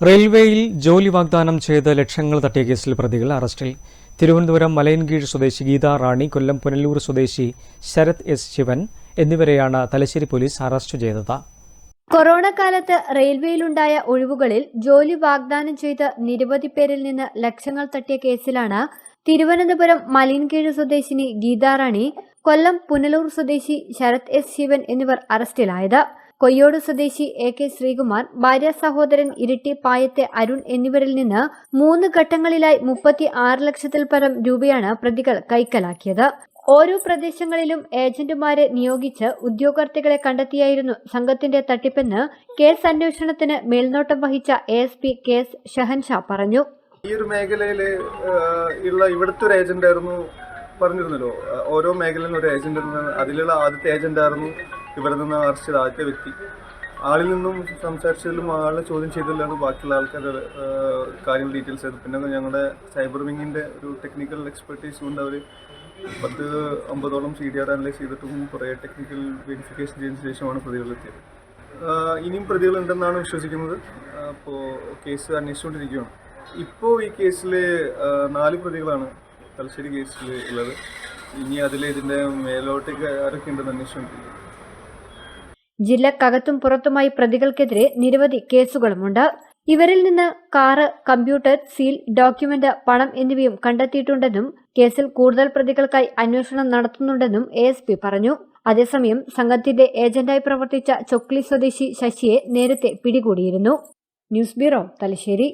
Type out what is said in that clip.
റെയിൽവേയിൽ ജോലി വാഗ്ദാനം ചെയ്ത് ലക്ഷങ്ങൾ തട്ടിയ കേസിൽ പ്രതികൾ അറസ്റ്റിൽ. തിരുവനന്തപുരം മലയൻകീഴ് സ്വദേശി ഗീതാ റാണി കൊല്ലം പുനലൂർ സ്വദേശി ശരത് എസ് ശിവൻ എന്നിവരെയാണ് തലശ്ശേരി പോലീസ് അറസ്റ്റ് ചെയ്തത്. കൊറോണ കാലത്ത് റെയിൽവേയിലുണ്ടായ ഒഴിവുകളിൽ ജോലി വാഗ്ദാനം ചെയ്ത് നിരവധി പേരിൽ നിന്ന് ലക്ഷങ്ങൾ തട്ടിയ കേസിലാണ് തിരുവനന്തപുരം മലയൻകീഴ് സ്വദേശിനി ഗീതാറാണി കൊല്ലം പുനലൂർ സ്വദേശി ശരത് എസ് ശിവൻ എന്നിവർ അറസ്റ്റിലായത്. കൊയ്യോട് സ്വദേശി എ കെ ശ്രീകുമാർ ഭാര്യ സഹോദരൻ ഇരിട്ടി പായത്തെ അരുൺ എന്നിവരിൽ നിന്ന് മൂന്ന് ഘട്ടങ്ങളിലായി മുപ്പത്തി ആറ് ലക്ഷത്തിൽ പരം രൂപയാണ് പ്രതികൾ കൈക്കലാക്കിയത്. ഓരോ പ്രദേശങ്ങളിലും ഏജന്റുമാരെ നിയോഗിച്ച് ഉദ്യോഗാർത്ഥികളെ കണ്ടെത്തിയായിരുന്നു സംഘത്തിന്റെ തട്ടിപ്പെന്ന് കേസ് അന്വേഷണത്തിന് മേൽനോട്ടം വഹിച്ച S P K S Shahansha പറഞ്ഞു. ഈ ഒരു മേഖലയിൽ ഉള്ള ഇവിടുത്തെ ഒരു ഏജന്റ് ആയിരുന്നു പറഞ്ഞിരുന്നല്ലോ. ഓരോ മേഖലയിലും ഒരു ഏജന്റ് അതിലുള്ള ആദ്യത്തെ ഏജന്റ് ആയിരുന്നു. ഇവിടെ നിന്ന് അറസ്റ്റ് ആദ്യത്തെ വ്യക്തി. ആളിൽ നിന്നും സംസാരിച്ചതിലും ആളെ ചോദ്യം ചെയ്തതിലാണ് ബാക്കിയുള്ള ആൾക്കാരുടെ കാര്യം ഡീറ്റെയിൽസ് ചെയ്തത്. പിന്നെ ഞങ്ങളുടെ സൈബർ വിങ്ങിന്റെ ഒരു ടെക്നിക്കൽ എക്സ്പെർട്ടീസ് കൊണ്ട് അവർ പത്ത് അമ്പതോളം സി ഡി ആർ അനലൈസ് ചെയ്തിട്ടും കുറേ ടെക്നിക്കൽ വെരിഫിക്കേഷൻ ചെയ്തതിനു ശേഷമാണ് പ്രതികളെത്തിയത് ഇനിയും പ്രതികളുണ്ടെന്നാണ് വിശ്വസിക്കുന്നത്. അപ്പോൾ കേസ് അന്വേഷിച്ചുകൊണ്ടിരിക്കുകയാണ്. ഇപ്പോൾ ഈ കേസിൽ നാല് പ്രതികളാണ് തലശ്ശേരി കേസിൽ ഉള്ളത്. ഇനി അതിൽ ഇതിന്റെ മേലോട്ടേക്ക് ആരൊക്കെ ഉണ്ടെന്ന് അന്വേഷിച്ചുകൊണ്ടിരിക്കുന്നു ജില്ലക്കകത്തും പുറത്തുമായി പ്രതികൾക്കെതിരെ നിരവധി കേസുകളുമുണ്ട്. ഇവരിൽ നിന്ന് കാറ് കമ്പ്യൂട്ടർ സീൽ ഡോക്യുമെന്റ് പണം എന്നിവയും കണ്ടെത്തിയിട്ടുണ്ടെന്നും കേസിൽ കൂടുതൽ പ്രതികൾക്കായി അന്വേഷണം നടത്തുന്നുണ്ടെന്നും എ പറഞ്ഞു. അതേസമയം സംഘത്തിന്റെ ഏജന്റായി പ്രവർത്തിച്ച ചൊക്ലി സ്വദേശി ശശിയെ നേരത്തെ പിടികൂടിയിരുന്നു. News bureau Thalassery.